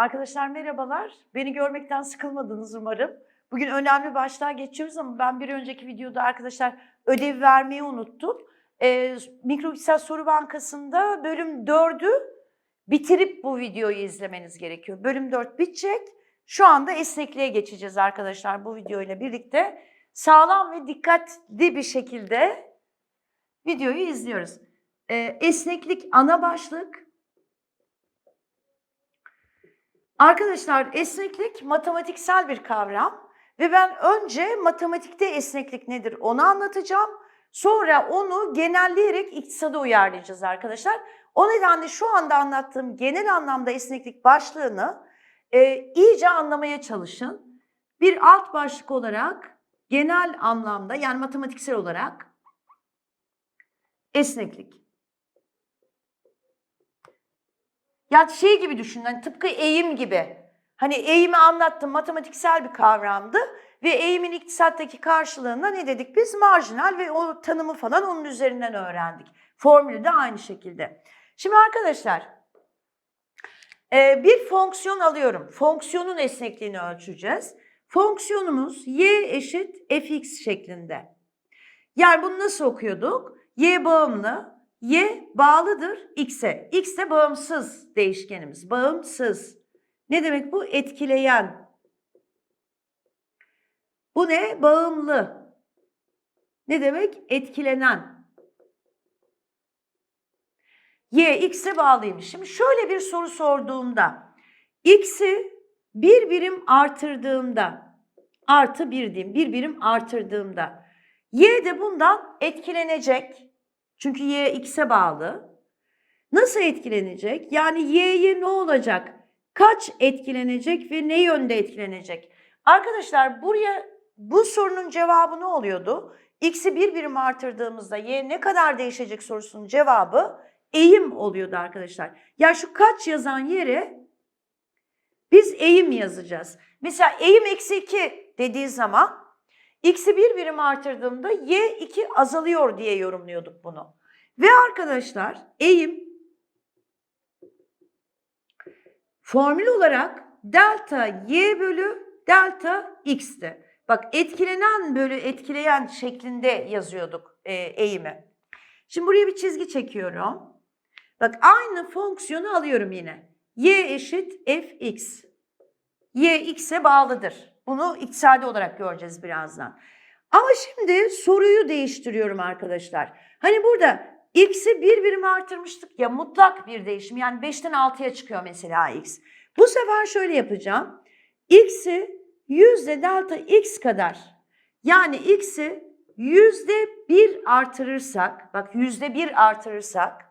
Arkadaşlar merhabalar. Beni görmekten sıkılmadınız umarım. Bugün önemli başlığa geçiyoruz ama ben bir önceki videoda arkadaşlar ödev vermeyi unuttum. Ee, Mikroiktisat Soru Bankası'nda bölüm 4'ü bitirip bu videoyu izlemeniz gerekiyor. Bölüm 4 bitecek. Şu anda esnekliğe geçeceğiz arkadaşlar bu videoyla birlikte. Sağlam ve dikkatli bir şekilde videoyu izliyoruz. Ee, esneklik ana başlık. Arkadaşlar esneklik matematiksel bir kavram ve ben önce matematikte esneklik nedir onu anlatacağım. Sonra onu genelleyerek iktisada uyarlayacağız arkadaşlar. O nedenle şu anda anlattığım genel anlamda esneklik başlığını e, iyice anlamaya çalışın. Bir alt başlık olarak genel anlamda yani matematiksel olarak esneklik. Ya şey gibi düşünün hani tıpkı eğim gibi. Hani eğimi anlattım matematiksel bir kavramdı ve eğimin iktisattaki karşılığında ne dedik biz? Marjinal ve o tanımı falan onun üzerinden öğrendik. Formülü de aynı şekilde. Şimdi arkadaşlar e, bir fonksiyon alıyorum. Fonksiyonun esnekliğini ölçeceğiz. Fonksiyonumuz y eşit fx şeklinde. Yani bunu nasıl okuyorduk? y bağımlı, y bağlıdır x'e. x de bağımsız değişkenimiz. Bağımsız. Ne demek bu? Etkileyen. Bu ne? Bağımlı. Ne demek? Etkilenen. Y x'e bağlıymış. Şimdi şöyle bir soru sorduğumda x'i bir birim artırdığımda artı bir diyeyim bir birim artırdığımda y de bundan etkilenecek. Çünkü y x'e bağlı. Nasıl etkilenecek? Yani y'ye ne olacak? Kaç etkilenecek ve ne yönde etkilenecek? Arkadaşlar buraya bu sorunun cevabı ne oluyordu? X'i bir birim artırdığımızda y ne kadar değişecek sorusunun cevabı eğim oluyordu arkadaşlar. Ya şu kaç yazan yere biz eğim yazacağız. Mesela eğim eksi 2 dediği zaman x'i bir birim artırdığımda y 2 azalıyor diye yorumluyorduk bunu. Ve arkadaşlar eğim formül olarak delta y bölü delta x'ti. Bak etkilenen bölü etkileyen şeklinde yazıyorduk e, eğimi. Şimdi buraya bir çizgi çekiyorum. Bak aynı fonksiyonu alıyorum yine. y eşit fx. y x'e bağlıdır. Bunu iktisadi olarak göreceğiz birazdan. Ama şimdi soruyu değiştiriyorum arkadaşlar. Hani burada x'i bir birim artırmıştık ya mutlak bir değişim. Yani 5'ten 6'ya çıkıyor mesela x. Bu sefer şöyle yapacağım. x'i yüzde delta x kadar yani x'i yüzde bir artırırsak bak yüzde bir artırırsak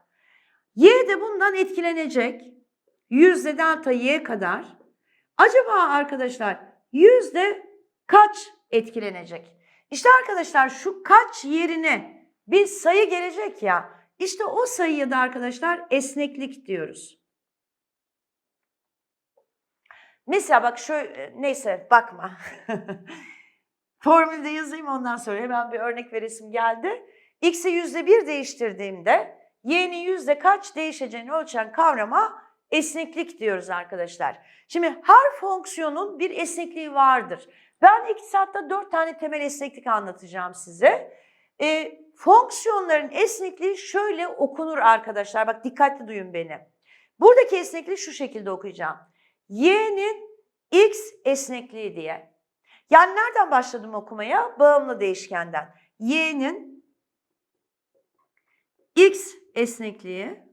y de bundan etkilenecek. Yüzde delta y kadar. Acaba arkadaşlar yüzde kaç etkilenecek? İşte arkadaşlar şu kaç yerine bir sayı gelecek ya. İşte o sayıya da arkadaşlar esneklik diyoruz. Mesela bak şöyle neyse bakma. Formülde yazayım ondan sonra hemen bir örnek veresim geldi. X'i yüzde bir değiştirdiğimde y'nin yüzde kaç değişeceğini ölçen kavrama esneklik diyoruz arkadaşlar. Şimdi her fonksiyonun bir esnekliği vardır. Ben iktisatta dört tane temel esneklik anlatacağım size. E, fonksiyonların esnekliği şöyle okunur arkadaşlar. Bak dikkatli duyun beni. Buradaki esnekliği şu şekilde okuyacağım. Y'nin x esnekliği diye. Yani nereden başladım okumaya? Bağımlı değişkenden. Y'nin x esnekliği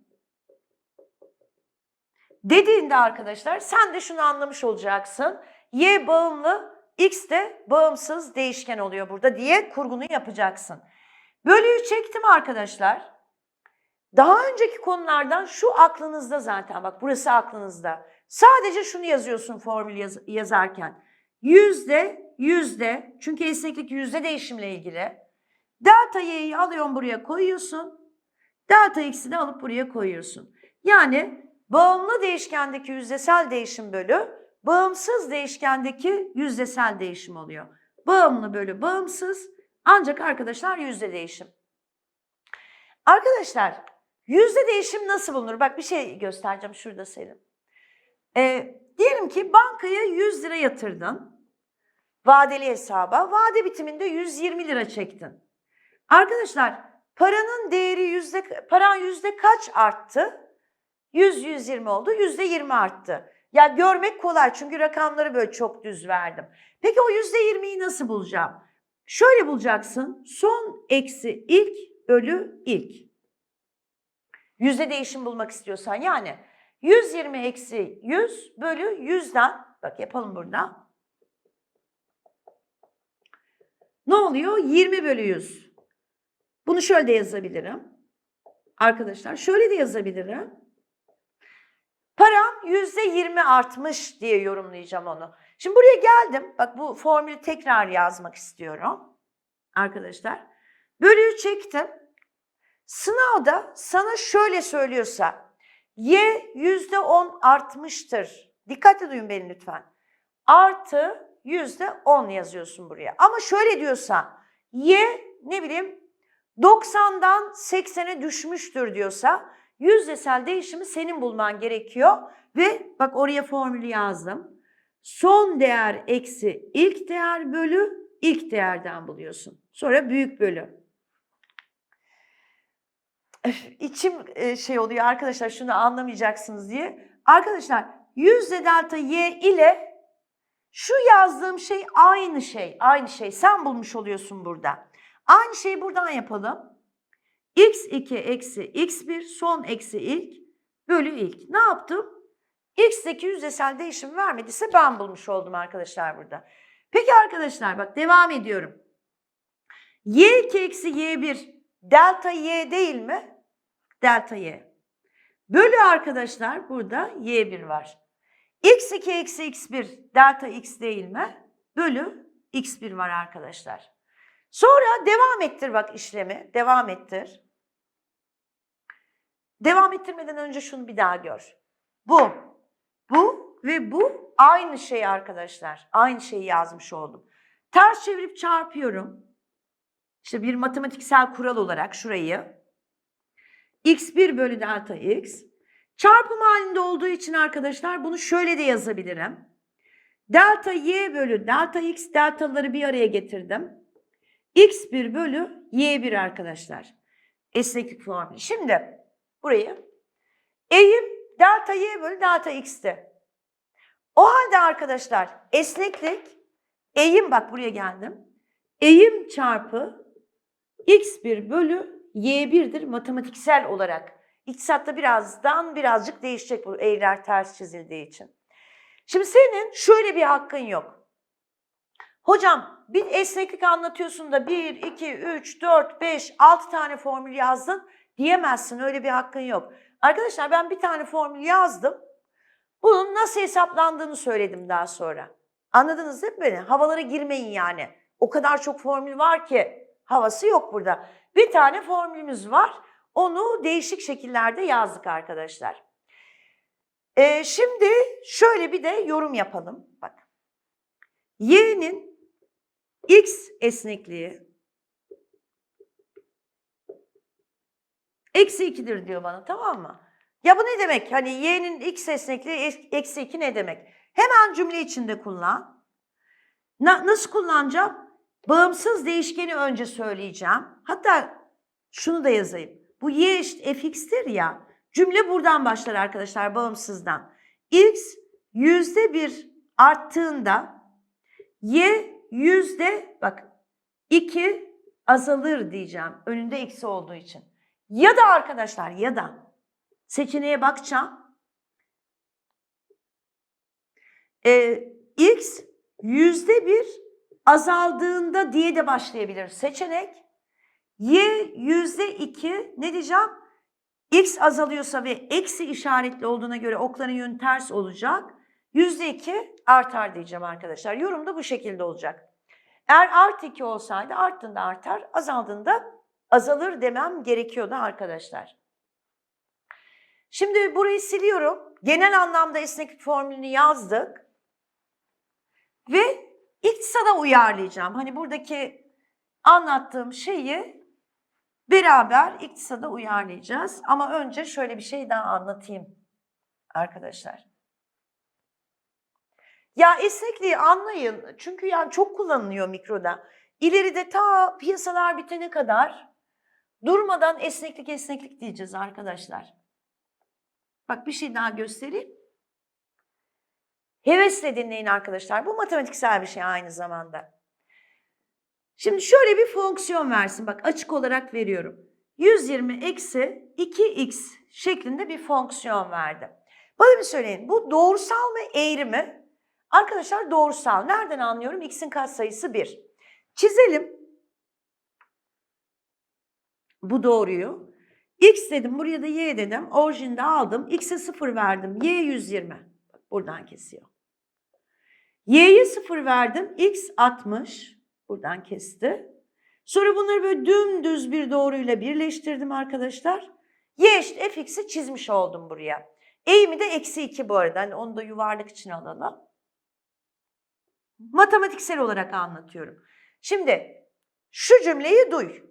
dediğinde arkadaşlar sen de şunu anlamış olacaksın. Y bağımlı, x de bağımsız değişken oluyor burada diye kurgunu yapacaksın. Bölüyü çektim arkadaşlar. Daha önceki konulardan şu aklınızda zaten bak burası aklınızda. Sadece şunu yazıyorsun formül yaz yazarken. Yüzde, yüzde çünkü esneklik yüzde değişimle ilgili. Delta y'yi alıyorsun buraya koyuyorsun. Delta x'i de alıp buraya koyuyorsun. Yani bağımlı değişkendeki yüzdesel değişim bölü bağımsız değişkendeki yüzdesel değişim oluyor. Bağımlı bölü bağımsız ancak arkadaşlar yüzde değişim. Arkadaşlar yüzde değişim nasıl bulunur? Bak bir şey göstereceğim şurada Selim. Ee, diyelim ki bankaya 100 lira yatırdın. Vadeli hesaba. Vade bitiminde 120 lira çektin. Arkadaşlar paranın değeri yüzde, paran yüzde kaç arttı? 100 120 oldu. Yüzde 20 arttı. Ya görmek kolay çünkü rakamları böyle çok düz verdim. Peki o yüzde 20'yi nasıl bulacağım? Şöyle bulacaksın. Son eksi ilk bölü ilk. Yüzde değişim bulmak istiyorsan yani 120 eksi 100 bölü 100'den bak yapalım burada. Ne oluyor? 20 bölü 100. Bunu şöyle de yazabilirim. Arkadaşlar şöyle de yazabilirim. Param yüzde yirmi artmış diye yorumlayacağım onu. Şimdi buraya geldim. Bak bu formülü tekrar yazmak istiyorum. Arkadaşlar. Bölüyü çektim. Sınavda sana şöyle söylüyorsa y yüzde on artmıştır. Dikkatli duyun beni lütfen. Artı yüzde on yazıyorsun buraya. Ama şöyle diyorsa y ne bileyim 90'dan 80'e düşmüştür diyorsa yüzdesel değişimi senin bulman gerekiyor. Ve bak oraya formülü yazdım. Son değer eksi ilk değer bölü ilk değerden buluyorsun. Sonra büyük bölü. İçim e, şey oluyor arkadaşlar şunu anlamayacaksınız diye. Arkadaşlar yüzde delta y ile şu yazdığım şey aynı şey. Aynı şey. Sen bulmuş oluyorsun burada. Aynı şeyi buradan yapalım. X2 eksi x1 son eksi ilk bölü ilk. Ne yaptım? x'teki yüzdesel değişim vermediyse ben bulmuş oldum arkadaşlar burada. Peki arkadaşlar bak devam ediyorum. y2 eksi y1 delta y değil mi? Delta y. Bölü arkadaşlar burada y1 var. x2 eksi x1 delta x değil mi? Bölü x1 var arkadaşlar. Sonra devam ettir bak işlemi. Devam ettir. Devam ettirmeden önce şunu bir daha gör. Bu, bu ve bu aynı şey arkadaşlar. Aynı şeyi yazmış oldum. Ters çevirip çarpıyorum. İşte bir matematiksel kural olarak şurayı. x1 bölü delta x. Çarpım halinde olduğu için arkadaşlar bunu şöyle de yazabilirim. Delta y bölü delta x deltaları bir araya getirdim. x1 bölü y1 arkadaşlar. Esneklik formülü. Şimdi burayı eğim delta y bölü delta x'ti. O halde arkadaşlar esneklik eğim bak buraya geldim. Eğim çarpı x1 bölü y1'dir matematiksel olarak. İktisatta birazdan birazcık değişecek bu eğriler ters çizildiği için. Şimdi senin şöyle bir hakkın yok. Hocam bir esneklik anlatıyorsun da 1, 2, 3, 4, 5, 6 tane formül yazdın diyemezsin. Öyle bir hakkın yok. Arkadaşlar ben bir tane formül yazdım. Bunun nasıl hesaplandığını söyledim daha sonra. Anladınız değil mi beni? Havalara girmeyin yani. O kadar çok formül var ki havası yok burada. Bir tane formülümüz var. Onu değişik şekillerde yazdık arkadaşlar. Ee, şimdi şöyle bir de yorum yapalım. Bak. Y'nin x esnekliği eksi 2'dir diyor bana tamam mı? Ya bu ne demek? Hani y'nin x esnekliği es- eksi 2 ne demek? Hemen cümle içinde kullan. Na- nasıl kullanacağım? Bağımsız değişkeni önce söyleyeceğim. Hatta şunu da yazayım. Bu y eşit fx'tir ya. Cümle buradan başlar arkadaşlar bağımsızdan. x yüzde bir arttığında y yüzde bak 2 azalır diyeceğim. Önünde eksi olduğu için. Ya da arkadaşlar ya da seçeneğe bakacağım. Ee, x yüzde bir azaldığında diye de başlayabilir seçenek. Y yüzde iki ne diyeceğim? X azalıyorsa ve eksi işaretli olduğuna göre okların yönü ters olacak. Yüzde iki artar diyeceğim arkadaşlar. Yorum da bu şekilde olacak. Eğer artı iki olsaydı arttığında artar, azaldığında azalır demem gerekiyordu arkadaşlar. Şimdi burayı siliyorum. Genel anlamda esneklik formülünü yazdık. Ve iktisada uyarlayacağım. Hani buradaki anlattığım şeyi beraber iktisada uyarlayacağız. Ama önce şöyle bir şey daha anlatayım arkadaşlar. Ya esnekliği anlayın. Çünkü yani çok kullanılıyor mikroda. İleride ta piyasalar bitene kadar durmadan esneklik esneklik diyeceğiz arkadaşlar. Bak bir şey daha göstereyim. Hevesle dinleyin arkadaşlar. Bu matematiksel bir şey aynı zamanda. Şimdi şöyle bir fonksiyon versin. Bak açık olarak veriyorum. 120 eksi 2x şeklinde bir fonksiyon verdi. Bana bir söyleyin. Bu doğrusal mı eğri mi? Arkadaşlar doğrusal. Nereden anlıyorum? X'in katsayısı 1. Çizelim. Bu doğruyu. X dedim. Buraya da y dedim. Orijinde aldım. X'e 0 verdim. Y 120. Bak buradan kesiyor. Y'ye 0 verdim. X 60. Buradan kesti. Sonra bunları böyle dümdüz bir doğruyla birleştirdim arkadaşlar. Y eşit fx'i çizmiş oldum buraya. Eğimi de eksi 2 bu arada. Hani onu da yuvarlak için alalım. Matematiksel olarak anlatıyorum. Şimdi şu cümleyi duy.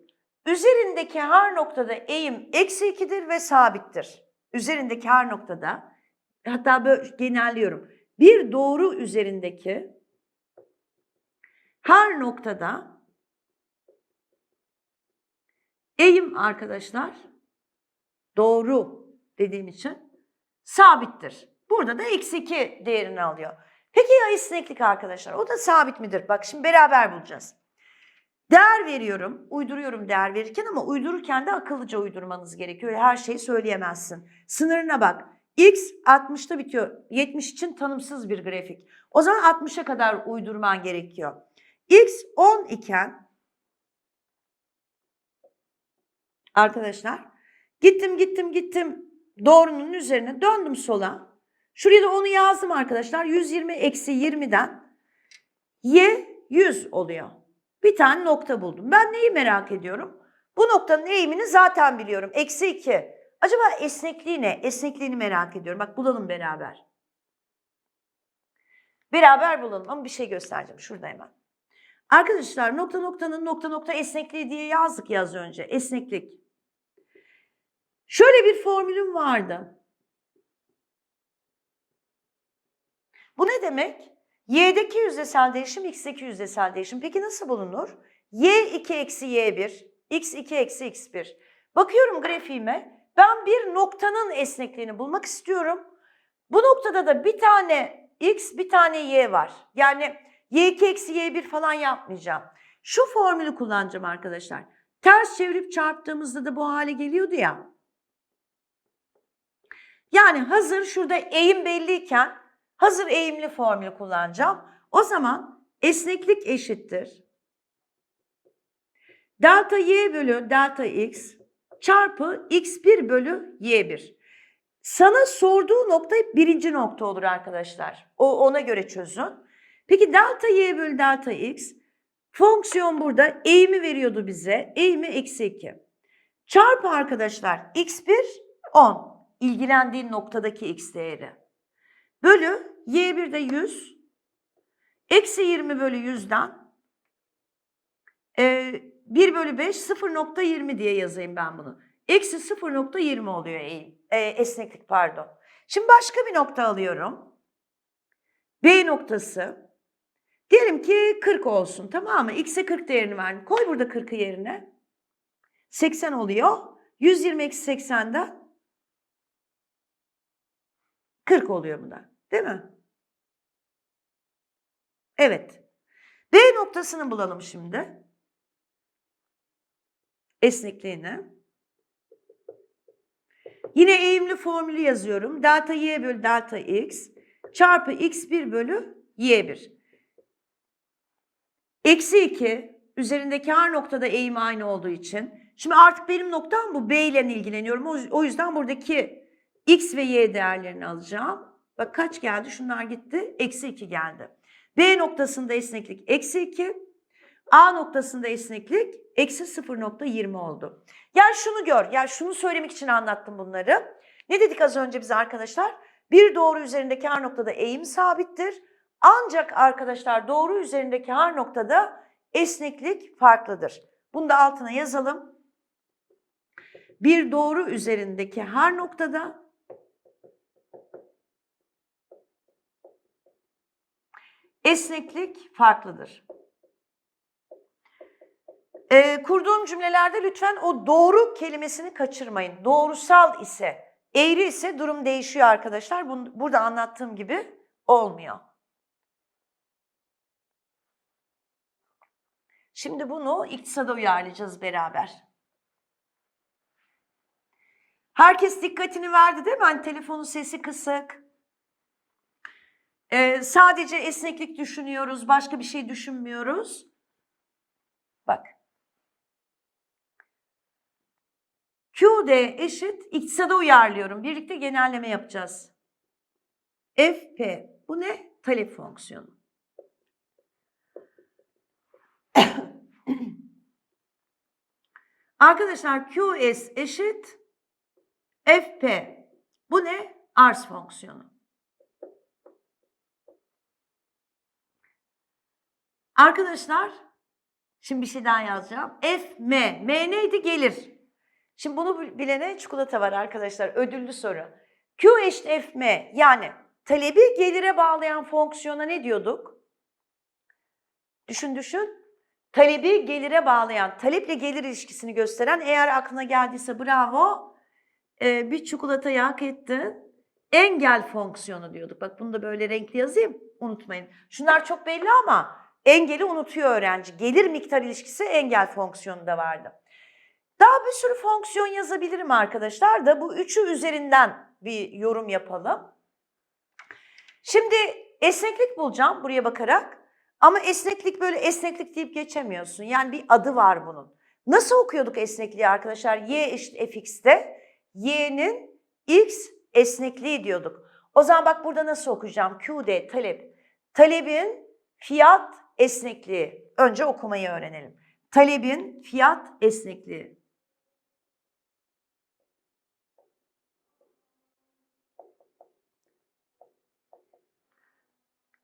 Üzerindeki her noktada eğim eksi 2'dir ve sabittir. Üzerindeki her noktada hatta böyle genelliyorum. Bir doğru üzerindeki her noktada eğim arkadaşlar doğru dediğim için sabittir. Burada da eksi 2 değerini alıyor. Peki ya esneklik arkadaşlar? O da sabit midir? Bak şimdi beraber bulacağız. Değer veriyorum, uyduruyorum değer verirken ama uydururken de akıllıca uydurmanız gerekiyor. Her şeyi söyleyemezsin. Sınırına bak. X 60'ta bitiyor. 70 için tanımsız bir grafik. O zaman 60'a kadar uydurman gerekiyor. X 10 iken arkadaşlar gittim gittim gittim doğrunun üzerine döndüm sola. Şuraya da onu yazdım arkadaşlar. 120 eksi 20'den y 100 oluyor. Bir tane nokta buldum. Ben neyi merak ediyorum? Bu noktanın eğimini zaten biliyorum. Eksi 2. Acaba esnekliği ne? Esnekliğini merak ediyorum. Bak bulalım beraber. Beraber bulalım ama bir şey göstereceğim. Şurada hemen. Arkadaşlar nokta noktanın nokta nokta esnekliği diye yazdık ya az önce. Esneklik. Şöyle bir formülüm vardı. Bu ne demek? Y'deki yüzdesel değişim, X'deki yüzdesel değişim. Peki nasıl bulunur? Y2 eksi Y1, X2 eksi X1. Bakıyorum grafiğime. Ben bir noktanın esnekliğini bulmak istiyorum. Bu noktada da bir tane X, bir tane Y var. Yani Y2 eksi Y1 falan yapmayacağım. Şu formülü kullanacağım arkadaşlar. Ters çevirip çarptığımızda da bu hale geliyordu ya. Yani hazır şurada eğim belliyken hazır eğimli formülü kullanacağım. O zaman esneklik eşittir. Delta y bölü delta x çarpı x1 bölü y1. Sana sorduğu nokta hep birinci nokta olur arkadaşlar. O ona göre çözün. Peki delta y bölü delta x fonksiyon burada eğimi veriyordu bize. Eğimi eksi 2. Çarpı arkadaşlar x1 10. İlgilendiğin noktadaki x değeri. Bölü y1 de 100. Eksi 20 bölü 100'den e, 1 bölü 5 0.20 diye yazayım ben bunu. Eksi 0.20 oluyor eğim, e, esneklik pardon. Şimdi başka bir nokta alıyorum. B noktası. Diyelim ki 40 olsun tamam mı? X'e 40 değerini verdim. Koy burada 40'ı yerine. 80 oluyor. 120 eksi 80'den 40 oluyor bu da. Değil mi? Evet. B noktasını bulalım şimdi. Esnekliğini. Yine eğimli formülü yazıyorum. Delta y bölü delta x çarpı x1 bölü y1. Eksi 2 üzerindeki her noktada eğim aynı olduğu için. Şimdi artık benim noktam bu. B ile ilgileniyorum. O yüzden buradaki x ve y değerlerini alacağım. Bak kaç geldi? Şunlar gitti. Eksi 2 geldi. B noktasında esneklik eksi 2. A noktasında esneklik eksi 0.20 oldu. Gel şunu gör. Gel şunu söylemek için anlattım bunları. Ne dedik az önce bize arkadaşlar? Bir doğru üzerindeki her noktada eğim sabittir. Ancak arkadaşlar doğru üzerindeki her noktada esneklik farklıdır. Bunu da altına yazalım. Bir doğru üzerindeki her noktada esneklik farklıdır. Ee, kurduğum cümlelerde lütfen o doğru kelimesini kaçırmayın. Doğrusal ise, eğri ise durum değişiyor arkadaşlar. Bun- burada anlattığım gibi olmuyor. Şimdi bunu iktisada uyarlayacağız beraber. Herkes dikkatini verdi değil mi? Hani telefonun sesi kısık. Ee, sadece esneklik düşünüyoruz, başka bir şey düşünmüyoruz. Bak. QD eşit iktisada uyarlıyorum. Birlikte genelleme yapacağız. FP bu ne? Talep fonksiyonu. Arkadaşlar QS eşit FP. Bu ne? Arz fonksiyonu. Arkadaşlar şimdi bir şey daha yazacağım. F, M. M neydi? Gelir. Şimdi bunu bil- bilene çikolata var arkadaşlar. Ödüllü soru. Q eşit F, M. Yani talebi gelire bağlayan fonksiyona ne diyorduk? Düşün düşün. Talebi gelire bağlayan, taleple gelir ilişkisini gösteren eğer aklına geldiyse bravo. Ee, bir çikolatayı hak ettin. Engel fonksiyonu diyorduk. Bak bunu da böyle renkli yazayım. Unutmayın. Şunlar çok belli ama engeli unutuyor öğrenci. Gelir miktar ilişkisi engel fonksiyonu da vardı. Daha bir sürü fonksiyon yazabilirim arkadaşlar da bu üçü üzerinden bir yorum yapalım. Şimdi esneklik bulacağım buraya bakarak. Ama esneklik böyle esneklik deyip geçemiyorsun. Yani bir adı var bunun. Nasıl okuyorduk esnekliği arkadaşlar? Y eşit fx'te y'nin x esnekliği diyorduk. O zaman bak burada nasıl okuyacağım? QD talep. Talebin fiyat esnekliği. Önce okumayı öğrenelim. Talebin fiyat esnekliği.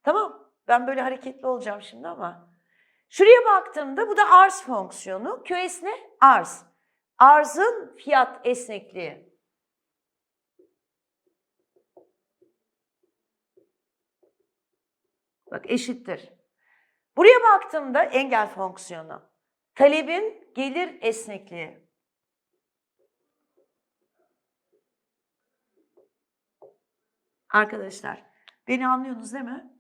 Tamam. Ben böyle hareketli olacağım şimdi ama. Şuraya baktığımda bu da arz fonksiyonu. QS ne? Arz. Arzın fiyat esnekliği. Bak eşittir. Buraya baktığımda engel fonksiyonu. Talebin gelir esnekliği. Arkadaşlar beni anlıyorsunuz değil mi?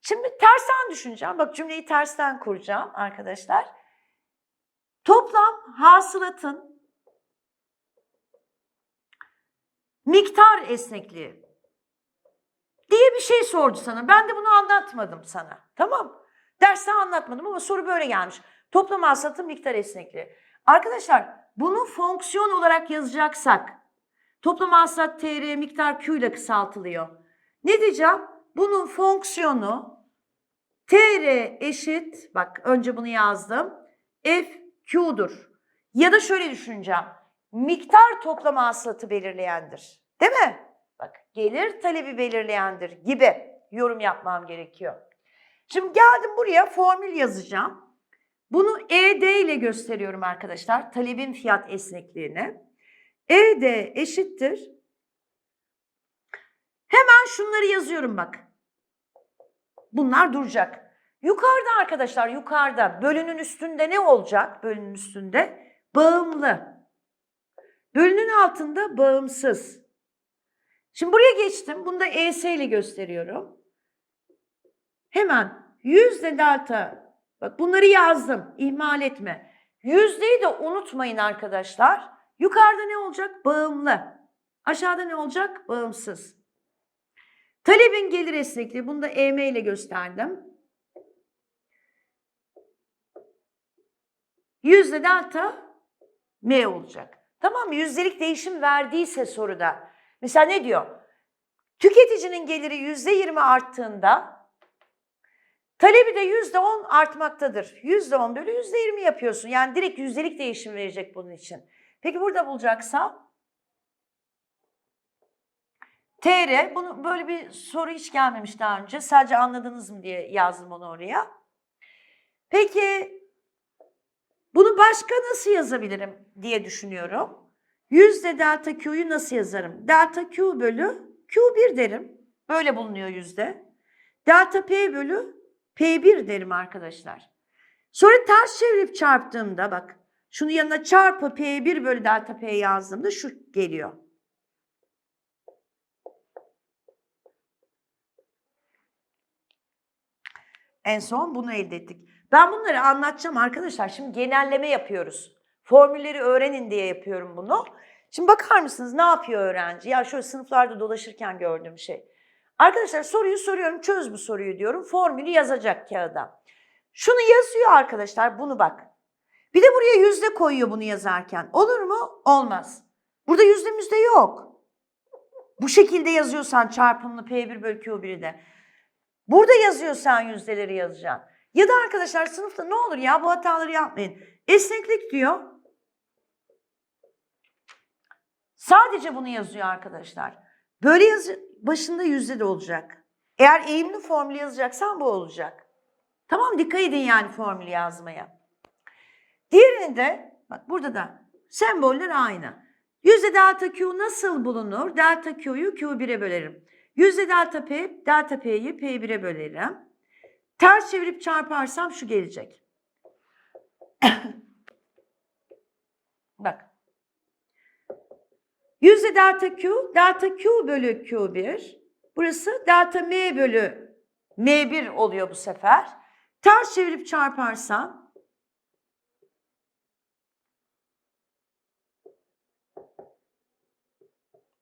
Şimdi tersten düşüneceğim. Bak cümleyi tersten kuracağım arkadaşlar. Toplam hasılatın miktar esnekliği diye bir şey sordu sana. Ben de bunu anlatmadım sana. Tamam Derste anlatmadım ama soru böyle gelmiş. Toplam hasılatın miktar esnekliği. Arkadaşlar bunu fonksiyon olarak yazacaksak toplam hasılat TR miktar Q ile kısaltılıyor. Ne diyeceğim? Bunun fonksiyonu TR eşit, bak önce bunu yazdım, F Q'dur. Ya da şöyle düşüneceğim, miktar toplam hasılatı belirleyendir. Değil mi? Bak gelir talebi belirleyendir gibi yorum yapmam gerekiyor. Şimdi geldim buraya formül yazacağım. Bunu ED ile gösteriyorum arkadaşlar. Talebin fiyat esnekliğini. ED eşittir. Hemen şunları yazıyorum bak. Bunlar duracak. Yukarıda arkadaşlar yukarıda bölünün üstünde ne olacak? Bölünün üstünde bağımlı. Bölünün altında bağımsız. Şimdi buraya geçtim. Bunu da ES ile gösteriyorum. Hemen yüzde delta. Bak bunları yazdım. İhmal etme. Yüzdeyi de unutmayın arkadaşlar. Yukarıda ne olacak? Bağımlı. Aşağıda ne olacak? Bağımsız. Talebin gelir esnekliği. Bunu da EM ile gösterdim. Yüzde delta M olacak. Tamam mı? Yüzdelik değişim verdiyse soruda. Mesela ne diyor? Tüketicinin geliri yüzde yirmi arttığında talebi de yüzde on artmaktadır. Yüzde on bölü yüzde yirmi yapıyorsun. Yani direkt yüzdelik değişim verecek bunun için. Peki burada bulacaksam TR, bunu böyle bir soru hiç gelmemiş daha önce. Sadece anladınız mı diye yazdım onu oraya. Peki bunu başka nasıl yazabilirim diye düşünüyorum. Yüzde delta Q'yu nasıl yazarım? Delta Q bölü Q1 derim. Böyle bulunuyor yüzde. delta P bölü P1 derim arkadaşlar. Sonra ters çevirip çarptığımda bak şunu yanına çarpı P1 bölü delta P yazdığımda şu geliyor. En son bunu elde ettik. Ben bunları anlatacağım arkadaşlar. Şimdi genelleme yapıyoruz. Formülleri öğrenin diye yapıyorum bunu. Şimdi bakar mısınız ne yapıyor öğrenci? Ya şöyle sınıflarda dolaşırken gördüğüm şey. Arkadaşlar soruyu soruyorum, çöz bu soruyu diyorum. Formülü yazacak kağıda. Şunu yazıyor arkadaşlar, bunu bak. Bir de buraya yüzde koyuyor bunu yazarken. Olur mu? Olmaz. Burada yüzde müzde yok. Bu şekilde yazıyorsan çarpımlı P1 bölü Q1'i de. Burada yazıyorsan yüzdeleri yazacaksın. Ya da arkadaşlar sınıfta ne olur ya bu hataları yapmayın. Esneklik diyor. Sadece bunu yazıyor arkadaşlar. Böyle yazı başında yüzde de olacak. Eğer eğimli formülü yazacaksan bu olacak. Tamam dikkat edin yani formülü yazmaya. Diğerini de bak burada da semboller aynı. Yüzde delta Q nasıl bulunur? Delta Q'yu Q1'e bölerim. Yüzde delta P, delta P'yi P1'e bölerim. Ters çevirip çarparsam şu gelecek. Bak. Yüzde delta Q, delta Q bölü Q1. Burası delta M bölü M1 oluyor bu sefer. Ters çevirip çarparsam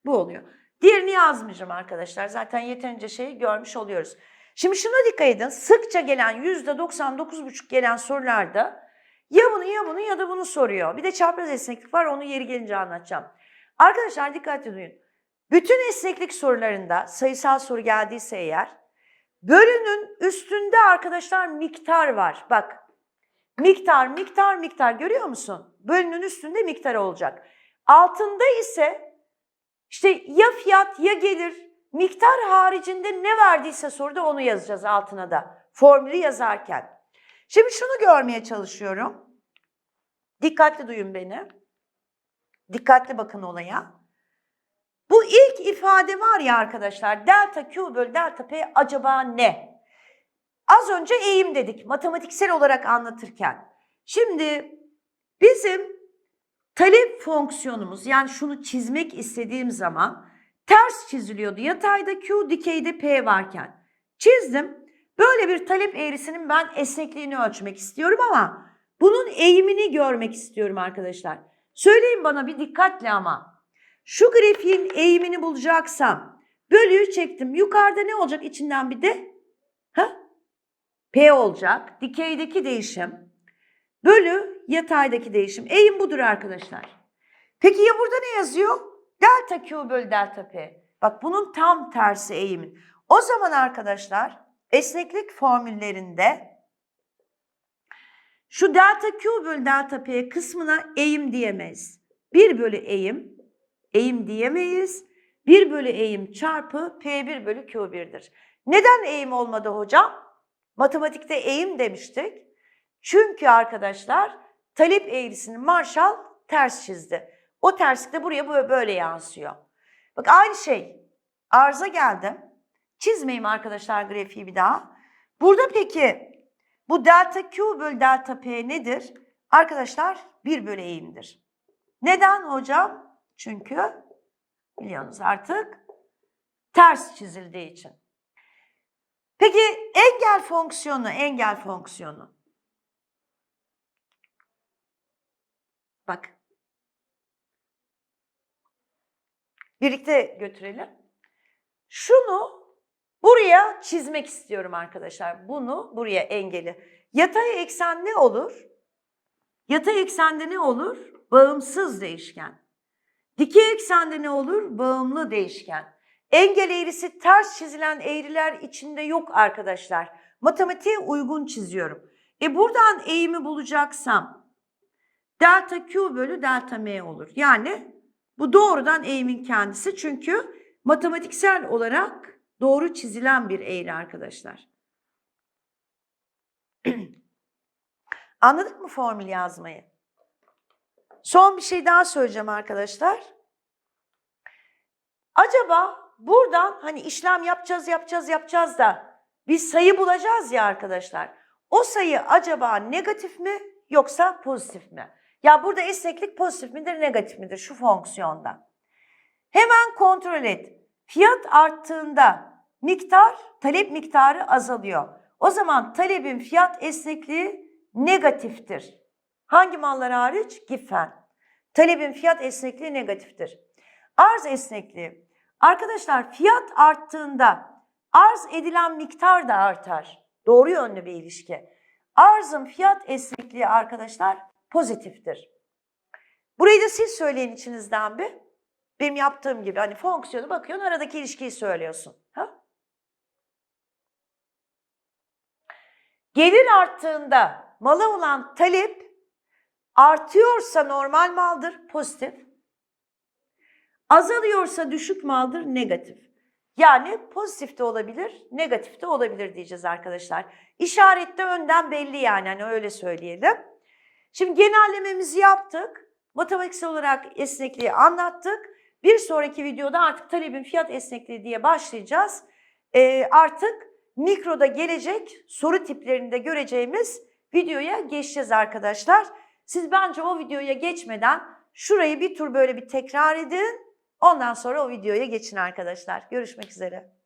bu oluyor. Diğerini yazmayacağım arkadaşlar. Zaten yeterince şeyi görmüş oluyoruz. Şimdi şuna dikkat edin. Sıkça gelen %99,5 gelen sorularda ya bunu ya bunu ya da bunu soruyor. Bir de çapraz esneklik var onu yeri gelince anlatacağım. Arkadaşlar dikkatli duyun. Bütün esneklik sorularında sayısal soru geldiyse eğer bölünün üstünde arkadaşlar miktar var. Bak miktar miktar miktar görüyor musun? Bölünün üstünde miktar olacak. Altında ise işte ya fiyat ya gelir miktar haricinde ne verdiyse soruda onu yazacağız altına da formülü yazarken. Şimdi şunu görmeye çalışıyorum. Dikkatli duyun beni. Dikkatli bakın olaya. Bu ilk ifade var ya arkadaşlar delta Q bölü delta P acaba ne? Az önce eğim dedik matematiksel olarak anlatırken. Şimdi bizim talep fonksiyonumuz yani şunu çizmek istediğim zaman ters çiziliyordu. Yatayda Q, dikeyde P varken. Çizdim. Böyle bir talep eğrisinin ben esnekliğini ölçmek istiyorum ama bunun eğimini görmek istiyorum arkadaşlar. Söyleyin bana bir dikkatle ama. Şu grafiğin eğimini bulacaksam bölüyü çektim. Yukarıda ne olacak içinden bir de? Ha? P olacak. Dikeydeki değişim. Bölü yataydaki değişim. Eğim budur arkadaşlar. Peki ya burada ne yazıyor? Delta Q bölü delta P. Bak bunun tam tersi eğimin. O zaman arkadaşlar esneklik formüllerinde şu delta Q bölü delta P kısmına eğim diyemeyiz. 1 bölü eğim, eğim diyemeyiz. 1 bölü eğim çarpı P1 bölü Q1'dir. Neden eğim olmadı hocam? Matematikte eğim demiştik. Çünkü arkadaşlar talep eğrisini Marshall ters çizdi. O terslik de buraya böyle, yansıyor. Bak aynı şey. Arıza geldim. Çizmeyeyim arkadaşlar grafiği bir daha. Burada peki bu delta Q bölü delta P nedir? Arkadaşlar 1 bölü eğimdir. Neden hocam? Çünkü biliyorsunuz artık ters çizildiği için. Peki engel fonksiyonu, engel fonksiyonu. Bak. Birlikte götürelim. Şunu buraya çizmek istiyorum arkadaşlar. Bunu buraya engeli. Yatay eksen ne olur? Yatay eksende ne olur? Bağımsız değişken. Dikey eksende ne olur? Bağımlı değişken. Engel eğrisi ters çizilen eğriler içinde yok arkadaşlar. Matematiğe uygun çiziyorum. E buradan eğimi bulacaksam delta Q bölü delta M olur. Yani bu doğrudan eğimin kendisi çünkü matematiksel olarak doğru çizilen bir eğri arkadaşlar. Anladık mı formül yazmayı? Son bir şey daha söyleyeceğim arkadaşlar. Acaba buradan hani işlem yapacağız yapacağız yapacağız da bir sayı bulacağız ya arkadaşlar. O sayı acaba negatif mi yoksa pozitif mi? Ya burada esneklik pozitif midir, negatif midir şu fonksiyonda? Hemen kontrol et. Fiyat arttığında miktar, talep miktarı azalıyor. O zaman talebin fiyat esnekliği negatiftir. Hangi mallar hariç? Giffen. Talebin fiyat esnekliği negatiftir. Arz esnekliği. Arkadaşlar fiyat arttığında arz edilen miktar da artar. Doğru yönlü bir ilişki. Arzın fiyat esnekliği arkadaşlar pozitiftir. Burayı da siz söyleyin içinizden bir. Benim yaptığım gibi hani fonksiyonu bakıyorsun aradaki ilişkiyi söylüyorsun. Ha? Gelir arttığında mala olan talep artıyorsa normal maldır, pozitif. Azalıyorsa düşük maldır, negatif. Yani pozitif de olabilir, negatif de olabilir diyeceğiz arkadaşlar. İşaret de önden belli yani hani öyle söyleyelim. Şimdi genellememizi yaptık. Matematiksel olarak esnekliği anlattık. Bir sonraki videoda artık talebin fiyat esnekliği diye başlayacağız. Ee, artık mikroda gelecek soru tiplerini de göreceğimiz videoya geçeceğiz arkadaşlar. Siz bence o videoya geçmeden şurayı bir tur böyle bir tekrar edin. Ondan sonra o videoya geçin arkadaşlar. Görüşmek üzere.